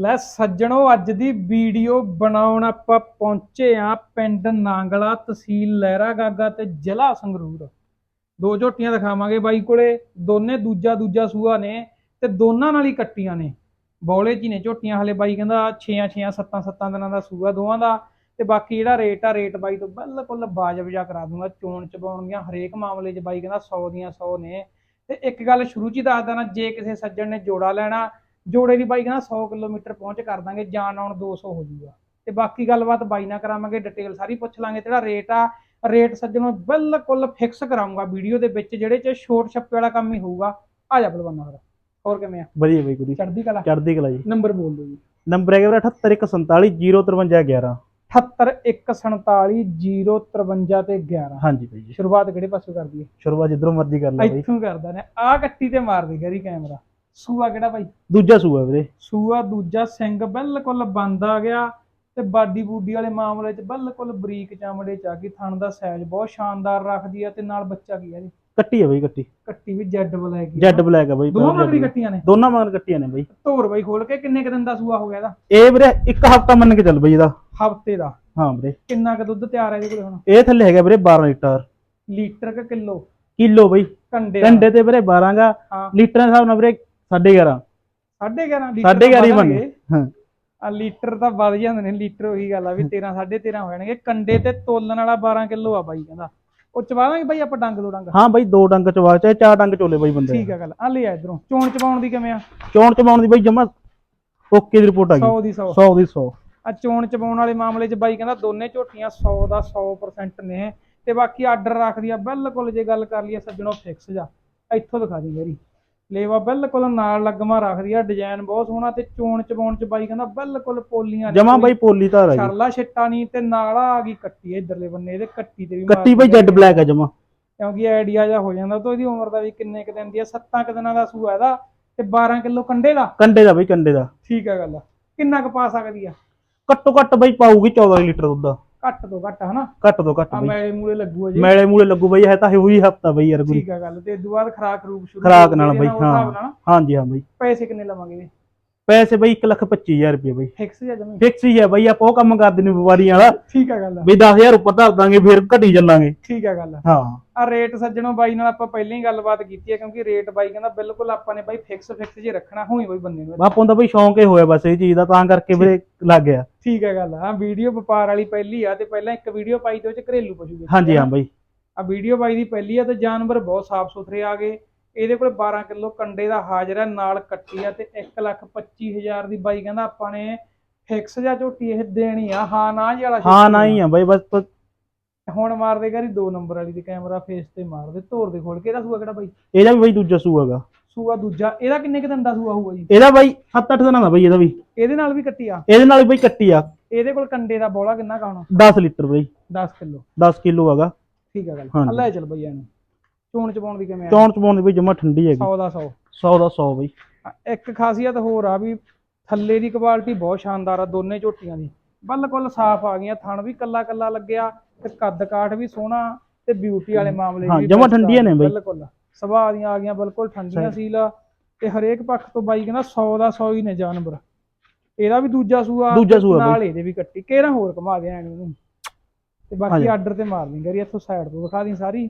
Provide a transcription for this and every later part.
ਲੈ ਸੱਜਣੋ, ਅੱਜ ਦੀ ਵੀਡੀਓ ਬਣਾਉਣ ਆਪਾਂ ਪਹੁੰਚੇ ਆ ਪਿੰਡ ਨਾਂਗਲਾ ਤਹਿਸੀਲ ਲਹਿਰਾ ਗਾਗਾ ਤੇ ਜ਼ਿਲ੍ਹਾ ਸੰਗਰੂਰ। ਦੋ ਝੋਟੀਆਂ ਦਿਖਾਵਾਂਗੇ ਬਾਈ ਕੋਲੇ, ਦੋਨੇ ਦੂਜਾ ਦੂਜਾ ਸੂਆ ਨੇ ਤੇ ਦੋਨਾਂ ਨਾਲ ਹੀ ਕੱਟੀਆਂ ਨੇ। ਬੌਲੇ 'ਚ ਨੇ ਝੋਟੀਆਂ ਹਲੇ ਬਾਈ ਕਹਿੰਦਾ 6 6 7 7 ਦਿਨਾਂ ਦਾ ਸੂਆ ਦੋਵਾਂ ਦਾ ਤੇ ਬਾਕੀ ਜਿਹੜਾ ਰੇਟ ਆ, ਰੇਟ ਬਾਈ ਤੋਂ ਬਿਲਕੁਲ ਬਾਜਬ ਜਾ ਕਰਾ ਦੂੰਗਾ, ਚੋਣ ਚਬਾਉਣ ਦੀਆਂ ਹਰੇਕ ਮਾਮਲੇ 'ਚ ਬਾਈ ਕਹਿੰਦਾ 100 ਦੀਆਂ 100 ਨੇ। ਤੇ ਇੱਕ ਗੱਲ ਸ਼ੁਰੂ 'ਚ ਹੀ ਦੱਸ ਦੇਣਾ, ਜੇ ਕਿਸੇ ਸੱਜਣ ਨੇ ਜੋੜਾ ਲੈਣਾ ਜੋੜੇ ਦੀ ਬਾਈ ਕਹਿੰਦਾ 100 ਕਿਲੋਮੀਟਰ ਪਹੁੰਚ ਕਰ ਦਾਂਗੇ ਜਾਣ ਆਉਣ 200 ਹੋ ਜਾਊਗਾ ਤੇ ਬਾਕੀ ਗੱਲਬਾਤ ਬਾਈ ਨਾਲ ਕਰਾਵਾਂਗੇ ਡਿਟੇਲ ਸਾਰੀ ਪੁੱਛ ਲਾਂਗੇ। ਜਿਹੜਾ ਰੇਟ ਆ ਰੇਟ ਸੱਜਣੋ ਬਿਲਕੁਲ ਫਿਕਸ ਕਰਾਉਂਗਾ ਵੀਡੀਓ ਦੇ ਵਿੱਚ ਜਿਹੜੇ ਚ ਛੋਟ ਛੱਪੇ ਵਾਲਾ ਕੰਮ ਹੀ ਹੋਊਗਾ। ਆ ਜਾ ਬਲਵੰਨਾ ਹੋਰ ਹੋਰ ਕਿਵੇਂ ਆ? ਵਧੀਆ ਬਈ ਗੁਰੀ ਚੜ੍ਹਦੀ ਕਲਾ? ਚੜ੍ਹਦੀ ਕਲਾ ਜੀ। ਨੰਬਰ ਬੋਲ ਦਿਓ ਜੀ। ਨੰਬਰ ਹੈਗਾ ਵੀਰਾ 781470511 78147 ਤੇ 11 ਹਾਂਜੀ ਬਈ ਜੀ। ਸ਼ੁਰੂਆਤ ਕਿਹੜੇ ਪਾਸੋਂ ਕਰ ਦਈਏ ਸ਼ੁਰੂਆਤ ਜਿੱਧਰੋਂ ਮਰਜ਼ੀ ਕਰ ਲੈ ਬਈ। ਇੱਥੋਂ ਕਰਦਾ ਨੇ। ਆ ਕੱਟੀ ਤੇ ਮਾਰ ਦੇ ਗਰੀ ਕੈਮਰਾ ਸੂਆ ਕਿਹੜਾ ਭਾਈ? ਦੂਜਾ ਸੂਆ ਵੀਰੇ। ਸੂਆ ਦੂਜਾ ਸਿੰਘ ਬਿਲਕੁਲ ਬੰਦ ਆ ਗਿਆ ਤੇ ਬਾਡੀ ਬੂਡੀ ਵਾਲੇ ਮਾਮਲੇ 'ਚ ਬਿਲਕੁਲ ਬਰੀਕ ਚਮੜੇ 'ਚ ਆ ਗਈ ਥਣ ਦਾ ਸਾਈਜ਼ ਬਹੁਤ ਸ਼ਾਨਦਾਰ ਰੱਖਦੀ ਆ ਤੇ ਨਾਲ ਬੱਚਾ ਕੀ ਆ ਜੀ? ਕੱਟੀ ਹੈ ਬਈ ਕੱਟੀ। ਕੱਟੀ ਵੀ ਜੈਡ ਬਲੈਕ ਹੀ ਜੈਡ ਬਲੈਕ ਹੈ ਬਈ pure ਮਗਰੀ ਕੱਟੀਆਂ ਨੇ? ਦੋਨਾਂ ਮਗਰ ਕੱਟੀਆਂ ਨੇ ਬਈ। ਧੋਰ ਬਾਈ ਖੋਲ ਕੇ ਕਿੰਨੇ ਕ ਦਿਨ ਦਾ ਸੂਆ ਹੋ ਗਿਆ ਇਹਦਾ? ਇਹ ਵੀਰੇ ਇੱਕ ਹਫਤਾ ਮੰਨ ਕੇ ਚੱਲ ਬਈ ਇਹਦਾ। ਹਫ਼ਤੇ ਦਾ? ਹਾਂ ਵੀਰੇ। ਕਿੰਨਾ ਕ ਦੁੱਧ ਤਿਆਰ ਹੈ ਇਹਦੇ ਕੋਲ ਹੁਣ? ਇਹ ਥੱਲੇ ਹੈਗਾ ਵੀਰੇ 12 ਲੀਟਰ। ਲੀਟਰ ਕ ਕਿਲੋ? ਕਿਲੋ ਬਈ। ਕੰਡੇ ਕੰਡੇ ਤੇ ਵੀਰੇ 12 ਗਾ। ਲੀਟਰਾਂ ਦੇ ਹਿਸਾਬ ਨਾਲ ਵੀਰੇ 11.5 11.5 ਲੀਟਰ ਸਾਢੇ ਗਿਆਰਾਂ ਹੀ ਆ ਲੀਟਰ ਤਾਂ ਵੱਧ ਜਾਂਦੇ ਨੇ ਲੀਟਰ ਉਹੀ ਗੱਲ ਆ ਵੀ 13 13.5 ਹੋ ਜਾਣਗੇ। ਕੰਡੇ ਤੇ ਤੋਲਣ ਵਾਲਾ 12 ਕਿਲੋ ਆ ਬਾਈ ਕਹਿੰਦਾ। ਉਹ ਚਵਾ ਦਾਂਗੇ ਬਾਈ ਆਪਾਂ ਡੰਗ ਦੋ ਡੰਗ। ਹਾਂ ਬਈ ਦੋ ਡੰਗ ਚਵਾ ਚਾਹੇ ਚਾਰ ਡੰਗ ਚੋਲੇ ਬਈ ਬੰਦੇ ਠੀਕ ਆ ਗੱਲ। ਆ ਲੈ ਆ ਇਧਰੋਂ। ਚੋਣ ਚਵਾਉਣ ਦੀ ਕਿਵੇਂ ਆ? ਚੌਣ ਚਵਾਉਣ ਦੀ ਬਈ ਜਮਾ ਓਕੇ ਦੀ ਰਿਪੋਰਟ ਆ ਗਈ। 100 ਦੀ 100 100 ਦੀ 100 ਆ ਚੋਣ ਚਵਾਉਣ ਵਾਲੇ ਮਾਮਲੇ 'ਚ ਬਾਈ ਕਹਿੰਦਾ ਦੋਨੇ ਝੋਟੀਆਂ 100 ਦਾ 100% ਨੇ। ਤੇ ਬਾਕੀ ਆਰਡਰ ਰੱਖਦੀ ਆ ਬਿਲਕੁਲ ਜੇ ਗੱਲ ਕਰ ਲਈਏ ਸੱਜਣੋ ਫਿਕਸ ਜਾ। ਇੱਥੋਂ ਦਿਖਾ ਦੀ ਮੇਰੀ। ਲੇਵਾ ਬਿਲਕੁਲ ਨਾਲ ਲੱਗਮਾ ਰੱਖਦੀ ਆ ਡਿਜ਼ਾਈਨ ਬਹੁਤ ਸੋਹਣਾ ਤੇ ਚੋਣ ਚਵਾਉਣ 'ਚ ਬਾਈ ਕਹਿੰਦਾ ਬਿਲਕੁਲ ਪੋਲੀਆਂ ਜਮਾ ਬਈ ਪੋਲੀ ਧਾਰ ਆ ਜੀ। ਛਰਲਾ ਛਿੱਟਾ ਨਹੀਂ ਤੇ ਨਾਲ ਆ ਗਈ ਕੱਟੀ ਇਧਰਲੇ ਬੰਨੇ ਇਹਦੇ ਕੱਟੀ ਤੇ ਵੀ ਕੱਟੀ ਬਈ ਜੈਡ ਬਲੈਕ ਆ ਜਮਾ। ਕਿਉਂਕਿ ਆਈਡੀਆ ਜਾ ਹੋ ਜਾਂਦਾ ਤਾਂ ਇਹਦੀ ਉਮਰ ਦਾ ਵੀ ਕਿੰਨੇ ਕੁ ਦਿਨ ਦੀ ਆ 7 ਕੁ ਦਿਨਾਂ ਦਾ ਸੂਆ ਇਹਦਾ ਤੇ 12 ਕਿਲੋ ਕੰਡੇ ਦਾ। ਕੰਡੇ ਦਾ ਬਈ ਕੰਡੇ ਦਾ। ਠੀਕ ਆ ਗੱਲ ਕਿੰਨਾ ਕੁ ਪਾ ਸਕਦੀ ਆ? ਘੱਟੋ ਘੱਟ ਬਈ ਪਾਊਗੀ 14 ਲੀਟਰ ਦੁੱਧ ਘੱਟ ਤੋਂ ਘੱਟ ਹਨਾ? ਘੱਟ ਤੋਂ ਘੱਟ ਆ ਬਈ। ਮੈਲੇ ਮੂਲੇ ਲੱਗੂ ਜੀ। ਮੈਲੇ ਮੂਲੇ ਲੱਗੂ ਬਈ ਹੈ ਤਾਂ ਹੋਈ ਹਫਤਾ ਬਈ ਯਾਰ ਗੁਰੀ। ਠੀਕ ਆ ਗੱਲ ਤੇ ਇਦੋਂ ਬਾਅਦ ਖਰਾਕ ਰੂਪ ਸ਼ੁਰੂ ਖੁਰਾਕ ਹੋ ਨਾਲ ਬਈ, ਹਾਂ। ਹਾਂਜੀ ਹਾਂ ਬਈ। ਪੈਸੇ ਕਿੰਨੇ ਲਵਾਂਗੇ? ਪੈਸੇ ਬਈ 125000 ਰੁਪਏ ਬਈ। ਫਿਕਸ ਜਾਂ ਜਮੀ। ਫਿਕਸ ਹੀ ਹੈ ਬਈ ਆਪਾਂ ਉਹ ਕੰਮ ਕਰਦੇ ਨੇ ਵਪਾਰੀਆਂ ਵਾਲਾ। ਠੀਕ ਆ ਗੱਲ ਵੀ 10000 ਉੱਪਰ ਧਰ ਦਾਂਗੇ ਫਿਰ ਘਟੀ ਚੱਲਾਂਗੇ। ਠੀਕ ਆ ਗੱਲ ਹਾਂ। ਆ ਰੇਟ ਸੱਜਣੋ ਬਾਈ ਨਾਲ ਆਪਾਂ ਪਹਿਲਾਂ ਹੀ ਗੱਲਬਾਤ ਕੀਤੀ ਹੈ ਕਿਉਂਕਿ ਰੇਟ ਬਾਈ ਕਹਿੰਦਾ ਬਿਲਕੁਲ ਆਪਾਂ ਨੇ ਬਾਈ ਫਿਕਸ ਫਿਕਸ ਜੇ ਰੱਖਣਾ ਹੋਈ ਬਈ ਬੰਦੇ ਨੂੰ। ਆਪਾਂ ਦਾ ਬਈ ਸ਼ੌਂਕ ਹੀ ਹੋਇਆ ਬਸ ਇਹ ਚੀਜ਼ ਦਾ ਤਾਂ ਕਰਕੇ ਵੀਰੇ ਲੱਗ ਗਿਆ। ਠੀਕ ਹੈ ਗੱਲ ਆ। ਵੀਡੀਓ ਵਪਾਰ ਵਾਲੀ ਪਹਿਲੀ ਆ ਤੇ ਪਹਿਲਾਂ ਇੱਕ ਵੀਡੀਓ ਪਾਈ ਤੇ ਉਹ ਚ ਘਰੇਲੂ ਪਸ਼ੂ ਦੇ ਹਾਂਜੀ ਹਾਂ ਬਈ। ਆ ਵੀਡੀਓ ਬਾਈ ਦੀ ਪਹਿਲੀ ਆ ਤੇ ਜਾਨਵਰ ਬਹੁਤ ਸਾਫ਼ ਸੁਥਰੇ ਆ ਗਏ। ਇਹਦੇ ਕੋਲ 12 ਕਿਲੋ ਕੰਡੇ ਦਾ ਹਾਜ਼ਰ ਹੈ ਨਾਲ ਕੱਟੀ ਆ ਤੇ 125000 ਦੀ ਬਾਈ ਕਹਿੰਦਾ ਆਪਾਂ ਨੇ ਫਿਕਸ ਜਾਂ ਝੋਟੀ ਇਹ ਦੇਣੀ ਆ। ਹਾਂ ਨਾ ਜੀ ਵਾਲਾ ਹਾਂ ਨਾ ਹੀ ਆ ਬਈ ਬਸ ਪ- ਹੁਣ ਮਾਰ ਦੇ ਗਾਰੀ ਦੋ ਨੰਬਰ ਵਾਲੀ ਦੀ ਕੈਮਰਾ ਫੇਸ ਤੇ ਮਾਰ ਦੇ ਧੋਰ ਦੇ ਖੋਲ ਕੇ। ਇਹਦਾ ਸੂਆ ਕਿਹੜਾ ਬਾਈ? ਇਹਦਾ ਵੀ ਬਈ ਦੂਜਾ ਸੂਆ ਹੈਗਾ ਸੂਆ ਦੂਜਾ। ਇਹਦਾ ਕਿੰਨੇ ਕੁ ਦਿਨ ਦਾ ਸੂਆ ਹੋਊਗਾ ਜੀ? ਇਹਦਾ ਬਾਈ 7-8 ਦਿਨਾਂ ਦਾ ਬਈ ਇਹਦਾ ਵੀ। ਇਹਦੇ ਨਾਲ ਵੀ ਕੱਟੀ ਆ? ਇਹਦੇ ਨਾਲ ਵੀ ਬਈ ਕੱਟੀ ਆ। ਇਹਦੇ ਕੋਲ ਕੰਡੇ ਦਾ ਬੋਲਾ ਕਿੰਨਾ ਕਾਉਣਾ 10 ਲੀਟਰ ਬਈ। 10 ਕਿਲੋ। 10 ਕਿਲੋ ਹੈਗਾ। ਠੀਕ ਆ ਗੱਲ ਹਾਂਜੀ। ਆ ਲੈ ਚੱਲ ਬਈ ਇਹਨੂੰ ਚੋਣ ਚਪਾਉਣ ਦੀ ਕਿਵੇਂ ਆ? ਚੌਣ ਚਪਾਉਣ ਦੀ ਬਈ ਜਮਾ ਠੰਡੀ ਹੈਗੀ। 100 ਦਾ 100 100 ਦਾ 100 ਬਈ। ਇੱਕ ਖਾਸੀਅਤ ਹੋਰ ਆ ਵੀ ਥੱਲੇ ਦੀ ਕੁਆਲਿਟੀ ਬਹੁਤ ਸ਼ਾਨਦਾਰ ਆ ਦੋਨੇ ਝੋਟੀਆਂ ਦੀ। ਬਿਲਕੁਲ ਸਾਫ਼ ਆ ਗਈਆਂ ਥਣ ਵੀ ਕੱਲਾ ਕੱਲਾ ਲੱਗਿਆ ਤੇ ਕੱਦ ਕਾਠ ਵੀ ਸੋਹਣਾ ਤੇ ਬਿਊਟੀ ਵਾਲੇ ਮਾਮਲੇ ਹਾਂ, ਵੀ ਜਮਾਂ best ਆ ਠੰਡੀਆਂ ਨੇ ਬਈ। ਬਿਲਕੁਲ। ਸੁਭਾਅ ਦੀਆਂ ਆ ਗਈਆਂ ਬਿਲਕੁਲ ਠੰਡੀਆਂ ਸੀਲ। ਤੇ ਹਰੇਕ ਪੱਖ ਤੋਂ ਬਾਈ ਕਹਿੰਦਾ 100 ਦਾ 100 ਹੀ ਨੇ ਜਾਨਵਰ। ਇਹਦਾ ਵੀ ਦੂਜਾ ਸੂਆ ਦੂਜਾ ਸੂਆ ਬਈ। ਨਾਲ ਇਹਦੇ ਵੀ ਕੱਟੀ। ਕਿਹੜਾ ਹੋਰ ਘੁਮਾ ਦੇ ਉਹਨੂੰ ਤੇ ਬਾਕੀ ਹਾਂਜੀ। ਆਰਡਰ ਤੇ ਮਾਰ ਲਈ ਗਰੀ ਇੱਥੋਂ ਸਾਈਡ ਤੋਂ ਦਿਖਾ ਦੀ ਸਾਰੀ।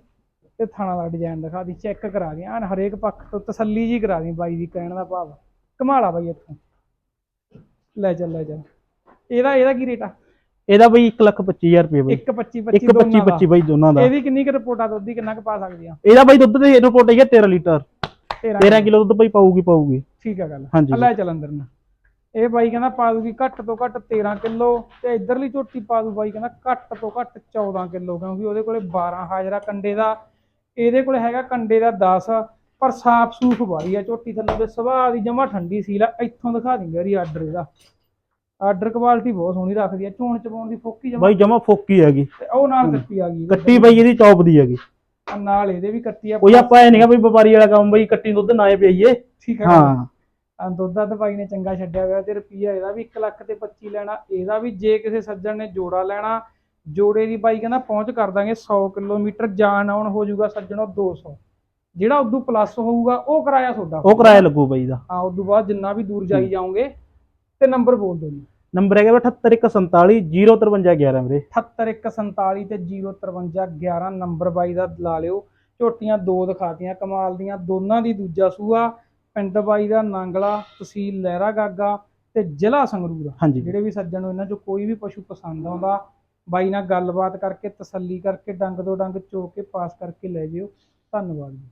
ਤੇ ਥਾਣਾ ਦਾ ਡਿਜ਼ਾਈਨ ਦਿਖਾ ਦੀ ਚੈੱਕ ਕਰਾ ਦੀ। ਐਨ ਹਰੇਕ ਪੱਖ ਤੋਂ ਤਸੱਲੀ ਜੀ ਕਰਾ ਦੀ ਬਾਈ ਦੀ ਕਹਿਣ ਦਾ ਭਾਵ। ਕਮਾਲਾ ਬਾਈ ਇੱਥੋਂ। ਲੈ ਚੱਲ ਲੈ ਚੱਲ। ਇਹਦਾ ਇਹਦਾ ਕੀ ਰੇਟ ਆ? ਇਹਦਾ ਬਈ 125000 ਰੁਪਏ ਬਈ। 1 25 ਇੱਕ 25 25 25 ਬਈ ਦੋਨਾਂ ਦਾ। ਇਹਦੀ ਕਿੰਨੀ ਕੁ ਰਿਪੋਰਟ ਆ ਦੁੱਧ ਦੀ ਕਿੰਨਾ ਕੁ ਪਾ ਸਕਦੀ ਆ? ਇਹਦਾ ਬਈ ਦੁੱਧ ਦੇ ਰਿਪੋਰਟ ਹੈਗਾ 13 ਲੀਟਰ। 13 13 ਕਿਲੋ ਦੁੱਧ ਬਈ ਪਾਊਗੀ ਪਾਊਗੀ। ਠੀਕ ਆ ਗੱਲ। ਲੈ ਚੱਲ ਅੰਦਰ ਨੂੰ। ਇਹ ਬਾਈ ਕਹਿੰਦਾ ਪਾ ਦੂਗੀ ਘੱਟ ਤੋਂ ਘੱਟ 13 ਕਿਲੋ ਤੇ ਇਧਰਲੀ ਝੋਟੀ ਪਾ ਦੂ ਬਾਈ ਕਹਿੰਦਾ ਘੱਟ ਤੋਂ ਘੱਟ 14 ਕਿਲੋ ਕਿਉਂਕਿ ਉਹਦੇ ਕੋਲੇ 12 ਹਾਜ਼ਰਾ ਕੰਡੇ ਦਾ ਇਹਦੇ ਕੋਲੇ ਹੈਗਾ ਕੰਡੇ ਦਾ 10 ਪਰ ਸਾਫ਼ ਸੂਫ ਵਾਲੀ ਆ ਝੋਟੀ ਥੱਲੇ ਦੇ ਸੁਭਾਅ ਦੀ ਜਮਾ ਠੰਡੀ ਸੀਲ ਆ ਇੱਥੋਂ ਦਿਖਾ ਦਿੰਗੇ ਯਾਰੀ ਆਰਡਰ ਇਹਦਾ। ਆਰਡਰ ਕੁਆਲਿਟੀ ਬਹੁਤ ਸੋਹਣੀ ਰੱਖਦੀ ਆ ਚੋਣ ਚਪਾਉਣ ਦੀ ਫੋਕੀ ਜਮਾ ਬਾਈ ਜਮਾ ਫੋਕੀ ਹੈਗੀ। ਤੇ ਉਹ ਨਾਲ ਕੱਟੀ ਆ ਗਈ। ਕੱਟੀ ਬਈ ਇਹਦੀ ਚੌਪ ਦੀ ਹੈਗੀ। ਆ ਨਾਲ ਇਹਦੇ ਵੀ ਕੱਟੀ ਆ। ਕੋਈ ਆਪਾਂ ਐ ਨਹੀਂਗਾ ਬਈ ਵਪਾਰੀ ਵਾਲਾ ਕੰਮ ਬਈ ਕੱਟੀ ਦੁੱਧ ਨਾ ਹੀ ਪਈਏ ਠੀਕ ਹੈ ਹਾਂ। ਆ ਦੁੱਧ ਦਾ ਬਾਈ ਨੇ ਚੰਗਾ ਛੱਡਿਆ ਹੋਇਆ ਤੇ ਰੁਪਈਆ ਇਹਦਾ ਵੀ 1 ਲੱਖ ਤੇ 25 ਲੈਣਾ ਇਹਦਾ ਵੀ ਜੇ ਕਿਸੇ ਸੱਜਣ ਨੇ ਜੋੜਾ ਲੈਣਾ ਜੋੜੇ ਦੀ ਬਾਈ ਕਹਿੰਦਾ ਪਹੁੰਚ ਕਰ ਦਾਂਗੇ 100 ਕਿਲੋਮੀਟਰ ਜਾਣ ਆਉਣ ਹੋ ਜਾਊਗਾ ਸੱਜਣੋ 200 ਜਿਹੜਾ ਉਦੋਂ ਪਲੱਸ ਹੋਊਗਾ ਉਹ ਕਿਰਾਇਆ ਤੁਹਾਡਾ। ਉਹ ਕਿਰਾਇਆ ਲੱਗੂ ਬਈ ਦਾ। ਹਾਂ ਉਦੋਂ ਬਾਅਦ ਜਿੰਨਾ ਵੀ ਦੂਰ ਜਾਈ ਜਾਓਗੇ ਤੇ ਨੰਬਰ ਬੋਲ ਦਿਓ ਜੀ। ਨੰਬਰ ਹੈਗਾ 78147 05311 ਵੀਰੇ। 78147 ਤੇ 05311 ਨੰਬਰ ਬਾਈ ਦਾ ਲਾ ਲਿਓ। ਝੋਟੀਆਂ ਦੋ ਦਿਖਾਤੀਆਂ ਕਮਾਲ ਦੀਆਂ ਦੋਨਾਂ ਦੀ ਦੂਜਾ ਸੂਆ। ਪਿੰਡ ਬਾਈ ਦਾ ਨਾਂਗਲਾ ਤਹਿਸੀਲ ਲਹਿਰਾ ਗਾਗਾ ਤੇ ਜ਼ਿਲ੍ਹਾ ਸੰਗਰੂਰ। ਹਾਂਜੀ। ਜਿਹੜੇ ਵੀ ਸੱਜਣ ਨੂੰ ਇਹਨਾਂ ਚੋਂ ਕੋਈ ਵੀ ਪਸ਼ੂ ਪਸੰਦ ਆਉਂਦਾ ਬਾਈ ਨਾਲ ਗੱਲਬਾਤ ਕਰਕੇ ਤਸੱਲੀ ਕਰਕੇ ਡੰਗ ਤੋਂ ਡੰਗ ਚੋ ਕੇ ਪਾਸ ਕਰਕੇ ਲੈ ਜਿਓ। ਧੰਨਵਾਦ ਜੀ।